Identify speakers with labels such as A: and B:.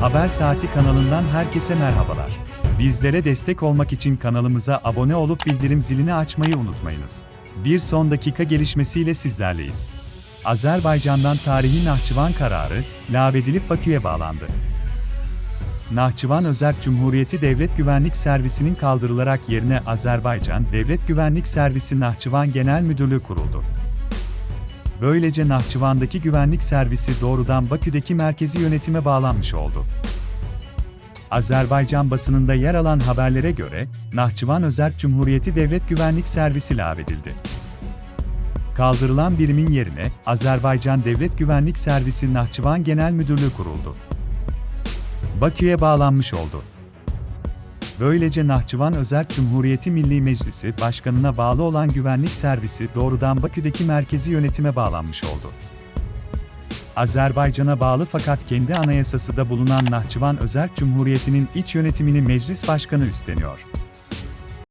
A: Haber Saati kanalından herkese merhabalar. Bizlere destek olmak için kanalımıza abone olup bildirim zilini açmayı unutmayınız. Bir son dakika gelişmesiyle sizlerleyiz. Azerbaycan'dan tarihi Nahçıvan kararı, lağvedilip Bakü'ye bağlandı. Nahçıvan Özerk Cumhuriyeti Devlet Güvenlik Servisi'nin kaldırılarak yerine Azerbaycan Devlet Güvenlik Servisi Nahçıvan Genel Müdürlüğü kuruldu. Böylece Nahçıvan'daki güvenlik servisi doğrudan Bakü'deki merkezi yönetime bağlanmış oldu. Azerbaycan basınında yer alan haberlere göre, Nahçıvan Özerk Cumhuriyeti Devlet Güvenlik Servisi lağvedildi. Kaldırılan birimin yerine Azerbaycan Devlet Güvenlik Servisi Nahçıvan Genel Müdürlüğü kuruldu. Bakü'ye bağlanmış oldu. Böylece Nahçıvan Özerk Cumhuriyeti Milli Meclisi Başkanı'na bağlı olan güvenlik servisi doğrudan Bakü'deki merkezi yönetime bağlanmış oldu. Azerbaycan'a bağlı fakat kendi anayasası da bulunan Nahçıvan Özerk Cumhuriyeti'nin iç yönetimini meclis başkanı üstleniyor.